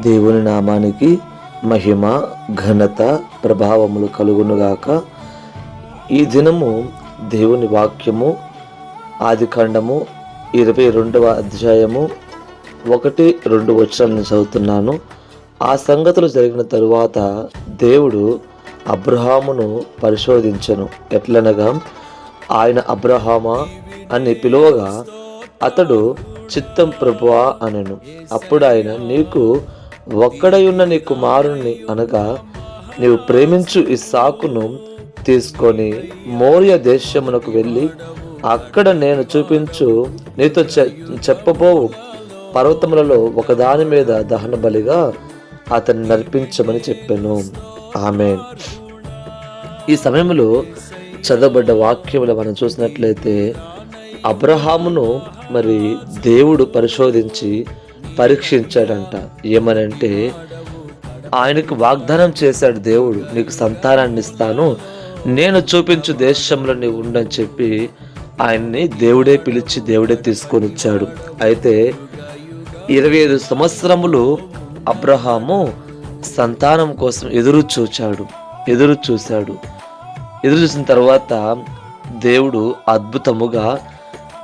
దేవుని నామానికి మహిమ ఘనత ప్రభావములు కలుగునుగాక. ఈ దినము దేవుని వాక్యము ఆదికాండము ఇరవై రెండవ అధ్యాయము ఒకటి రెండు వచనాలను చదువుతున్నాను. ఆ సంగతులు జరిగిన తరువాత దేవుడు అబ్రహామును పరిశోధించను. ఎట్లనగా ఆయన అబ్రహామా అని పిలువగా అతడు చిత్తం ప్రభువా అనెను. అప్పుడు ఆయన నీకు ఒక్కడై ఉన్న నీ కుమారుణ్ణి అనగా నీవు ప్రేమించు ఈ సాకును తీసుకొని మౌర్య దేశమునకు వెళ్ళి అక్కడ నేను చూపించు నీతో చె- చెప్పబోవు. పర్వతములలో ఒకదాని మీద దహన బలిగా అతన్ని నడిపించమని చెప్పాను. ఆమె ఈ సమయంలో చదవబడ్డ వాక్యములు మనం చూసినట్లయితే అబ్రహామును మరి దేవుడు పరిశోధించి పరీక్షించాడంట. ఏమనంటే ఆయనకు వాగ్దానం చేశాడు దేవుడు నీకు సంతానాన్ని ఇస్తాను నేను చూపించు దేశంలో నీవు ఉండని చెప్పి ఆయన్ని దేవుడే పిలిచి దేవుడే తీసుకొని వచ్చాడు అయితే ఇరవై ఐదు సంవత్సరములు అబ్రహాము సంతానం కోసం ఎదురు చూచాడు ఎదురు చూశాడు. ఎదురు చూసిన తర్వాత దేవుడు అద్భుతముగా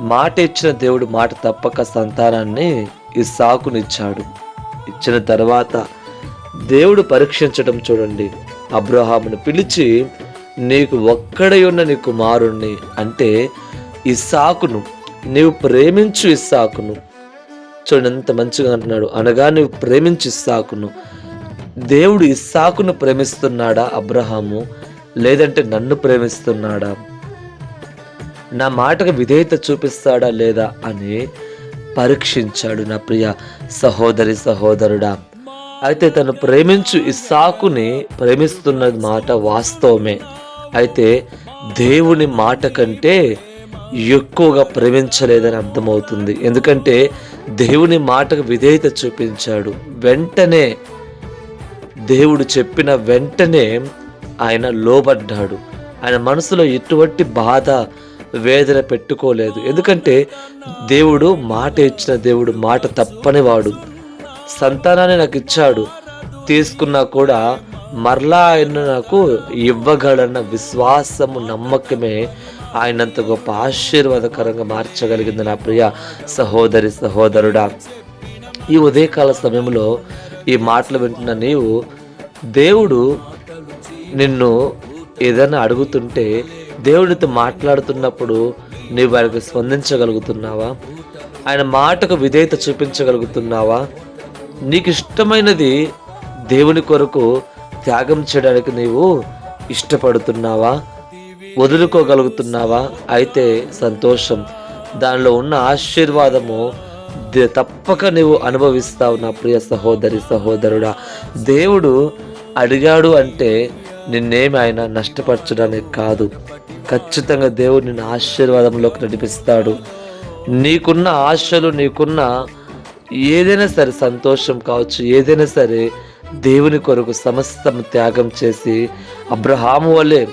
మాట ఇచ్చిన దేవుడు మాట తప్పక సంతానాన్ని ఇస్సాకునిచ్చాడు. ఇచ్చిన తర్వాత దేవుడు పరీక్షించడం చూడండి. అబ్రహామును పిలిచి నీకు ఒక్కడై ఉన్న నీ కుమారుణ్ణి అంటే ఇస్సాకును. నీవు ప్రేమించు ఇస్సాకును. చూడండి ఎంత మంచిగా అంటున్నాడు. అనగా నువ్వు ప్రేమించి ఇస్సాకును. దేవుడు ఇస్సాకును ప్రేమిస్తున్నాడా అబ్రహాము? లేదంటే నన్ను ప్రేమిస్తున్నాడా? నా మాటకు విధేయత చూపిస్తాడా లేదా? అని పరీక్షించాడు నా ప్రియ సహోదరి సహోదరుడా. అయితే తను ప్రేమించు ఇస్సాకుని ప్రేమిస్తున్న మాట వాస్తవమే. అయితే దేవుని మాట కంటే ఎక్కువగా ప్రేమించలేదని అర్థమవుతుంది. ఎందుకంటే దేవుని మాటకు విధేయత చూపించాడు. వెంటనే దేవుడు చెప్పిన వెంటనే ఆయన లోబడ్డాడు. ఆయన మనసులో ఎటువంటి బాధ వేదన పెట్టుకోలేదు. ఎందుకంటే దేవుడు మాట ఇచ్చిన దేవుడు మాట తప్పని వాడు సంతానాన్ని నాకు ఇచ్చాడు. తీసుకున్నా కూడా మరలా ఆయన నాకు ఇవ్వగలన్న విశ్వాసము నమ్మకమే ఆయనంత గొప్ప ఆశీర్వాదకరంగా మార్చగలిగింది నా ప్రియ సహోదరి సహోదరుడా. ఈ ఉదయకాల సమయంలో ఈ మాటలు వింటున్న నీవు దేవుడు నిన్ను ఏదైనా అడుగుతుంటే దేవుడితో మాట్లాడుతున్నప్పుడు నీవు వారికి స్పందించగలుగుతున్నావా? ఆయన మాటకు విధేయత చూపించగలుగుతున్నావా? నీకు ఇష్టమైనది దేవుని కొరకు త్యాగం చేయడానికి నీవు ఇష్టపడుతున్నావా? వదులుకోగలుగుతున్నావా? అయితే సంతోషం. దానిలో ఉన్న ఆశీర్వాదము తప్పక నీవు అనుభవిస్తావు నా ప్రియ సహోదరి సహోదరుడా. దేవుడు అడిగాడు అంటే నిన్నేమి ఆయన నష్టపరచడానికి కాదు. ఖచ్చితంగా దేవుడు నిన్ను ఆశీర్వాదంలోకి నడిపిస్తాడు. నీకున్న ఆశలు నీకున్న ఏదైనా సరే సంతోషం కావచ్చు ఏదైనా సరే దేవుని కొరకు సమస్తం త్యాగం చేసి అబ్రహాము వలె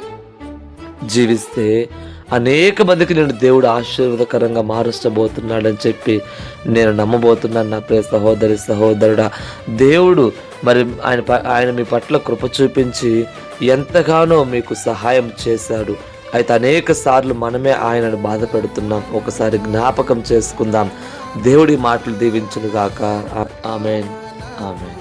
జీవిస్తే అనేక మందికి నేను దేవుడు ఆశీర్వాదకరంగా మారుస్తబోతున్నాడని చెప్పి నేను నమ్మబోతున్నాను నా ప్రియ సహోదరి సహోదరుడా. దేవుడు మరి ఆయన ప- ఆయన మీ పట్ల కృప చూపించి ఎంతగానో మీకు సహాయం చేశాడు. అయితే అనేక సార్లు మనమే ఆయనను బాధ పెడుతున్నాం ఒకసారి జ్ఞాపకం చేసుకుందాం. దేవుడి మాటలు దీవించునుగాక. Amen amen